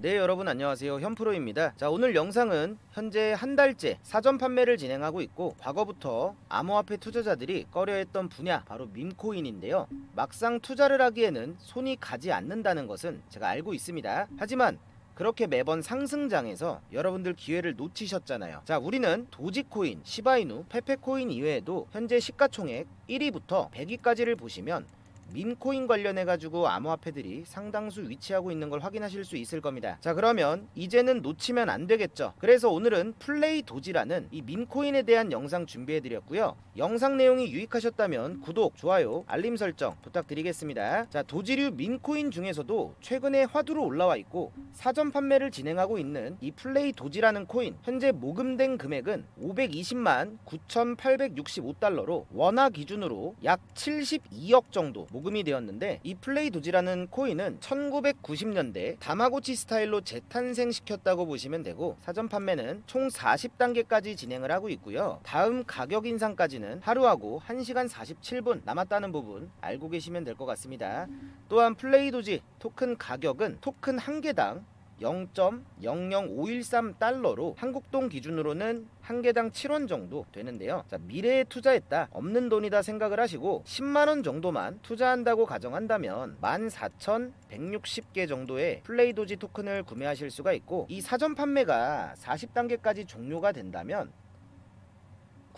네 여러분 안녕하세요. 현프로입니다. 자 오늘 영상은 현재 한 달째 사전 판매를 진행하고 있고 과거부터 암호화폐 투자자들이 꺼려했던 분야 바로 밈코인인데요. 막상 투자를 하기에는 손이 가지 않는다는 것은 제가 알고 있습니다. 하지만 그렇게 매번 상승장에서 여러분들 기회를 놓치셨잖아요. 자, 우리는 도지코인, 시바이누, 페페코인 이외에도 현재 시가총액 1위부터 100위까지를 보시면 밈코인 관련해 가지고 암호화폐들이 상당수 위치하고 있는 걸 확인하실 수 있을 겁니다. 자, 그러면 이제는 놓치면 안 되겠죠. 그래서 오늘은 플레이 도지라는 이 밈코인에 대한 영상 준비해 드렸고요. 영상 내용이 유익하셨다면 구독, 좋아요, 알림 설정 부탁드리겠습니다. 자, 도지류 밈코인 중에서도 최근에 화두로 올라와 있고 사전 판매를 진행하고 있는 이 플레이 도지라는 코인 현재 모금된 금액은 520만 9,865달러로 원화 기준으로 약 72억 정도 모금이 되었는데 이 플레이 도지라는 코인은 1990년대 다마고치 스타일로 재탄생시켰다고 보시면 되고 사전 판매는 총 40단계까지 진행을 하고 있고요. 다음 가격 인상까지는 하루하고 1시간 47분 남았다는 부분 알고 계시면 될 것 같습니다. 또한 플레이 도지 토큰 가격은 토큰 한 개당 0.00513달러로 한국 돈 기준으로는 한 개당 7원 정도 되는데요. 자, 미래에 투자했다. 없는 돈이다 생각을 하시고 10만 원 정도만 투자한다고 가정한다면 14,160개 정도의 플레이 도지 토큰을 구매하실 수가 있고 이 사전 판매가 40단계까지 종료가 된다면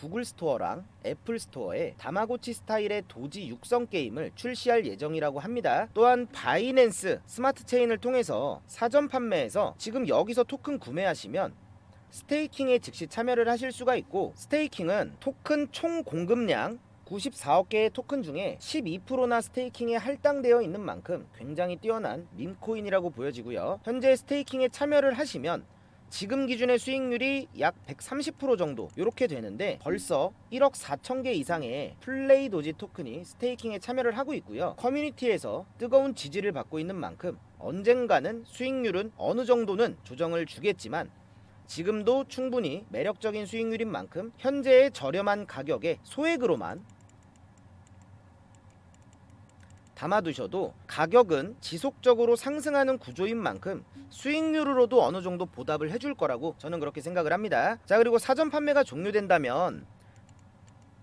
구글 스토어랑 애플 스토어에 다마고치 스타일의 도지 육성 게임을 출시할 예정이라고 합니다. 또한 바이낸스 스마트 체인을 통해서 사전 판매에서 지금 여기서 토큰 구매하시면 스테이킹에 즉시 참여를 하실 수가 있고 스테이킹은 토큰 총 공급량 94억 개의 토큰 중에 12%나 스테이킹에 할당되어 있는 만큼 굉장히 뛰어난 밈코인이라고 보여지고요. 현재 스테이킹에 참여를 하시면 지금 기준의 수익률이 약 130% 정도 이렇게 되는데 벌써 1억 4천 개 이상의 플레이 도지 토큰이 스테이킹에 참여를 하고 있고요. 커뮤니티에서 뜨거운 지지를 받고 있는 만큼 언젠가는 수익률은 어느 정도는 조정을 주겠지만 지금도 충분히 매력적인 수익률인 만큼 현재의 저렴한 가격에 소액으로만 담아두셔도 가격은 지속적으로 상승하는 구조인 만큼 수익률로도 어느 정도 보답을 해줄 거라고 저는 그렇게 생각을 합니다. 자 그리고 사전 판매가 종료된다면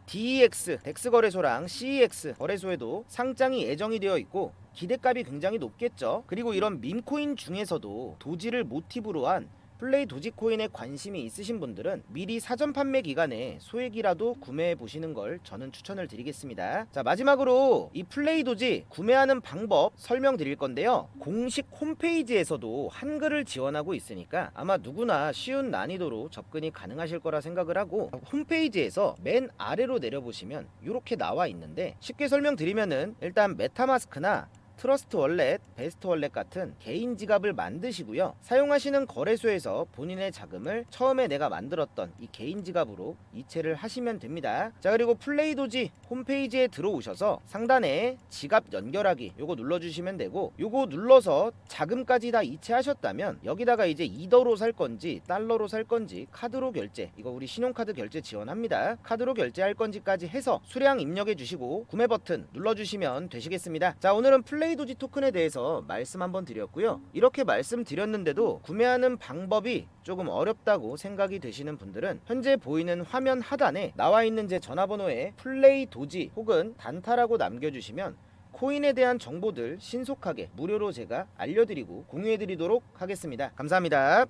DEX 덱스 거래소랑 CEX 거래소에도 상장이 예정이 되어 있고 기대값이 굉장히 높겠죠. 그리고 이런 밈코인 중에서도 도지를 모티브로 한 플레이 도지코인에 관심이 있으신 분들은 미리 사전 판매 기간에 소액이라도 구매해 보시는 걸 저는 추천을 드리겠습니다. 자, 마지막으로 이 플레이 도지 구매하는 방법 설명드릴 건데요. 공식 홈페이지에서도 한글을 지원하고 있으니까 아마 누구나 쉬운 난이도로 접근이 가능하실 거라 생각을 하고 홈페이지에서 맨 아래로 내려보시면 이렇게 나와 있는데 쉽게 설명드리면은 일단 메타마스크나 트러스트 월렛, 베스트 월렛 같은 개인 지갑을 만드시고요. 사용하시는 거래소에서 본인의 자금을 처음에 내가 만들었던 이 개인 지갑으로 이체를 하시면 됩니다. 자, 그리고 플레이 도지 홈페이지에 들어오셔서 상단에 지갑 연결하기 요거 눌러주시면 되고 요거 눌러서 자금까지 다 이체하셨다면 여기다가 이제 이더로 살 건지 달러로 살 건지 카드로 결제 이거 우리 신용카드 결제 지원합니다. 카드로 결제할 건지까지 해서 수량 입력해 주시고 구매 버튼 눌러주시면 되시겠습니다. 자, 오늘은 플 레이 도지 토큰에 대해서 말씀 한번 드렸고요. 이렇게 말씀드렸는데도 구매하는 방법이 조금 어렵다고 생각이 되시는 분들은 현재 보이는 화면 하단에 나와 있는 제 전화번호에 플레이 도지 혹은 단타라고 남겨주시면 코인에 대한 정보들 신속하게 무료로 제가 알려드리고 공유해드리도록 하겠습니다. 감사합니다.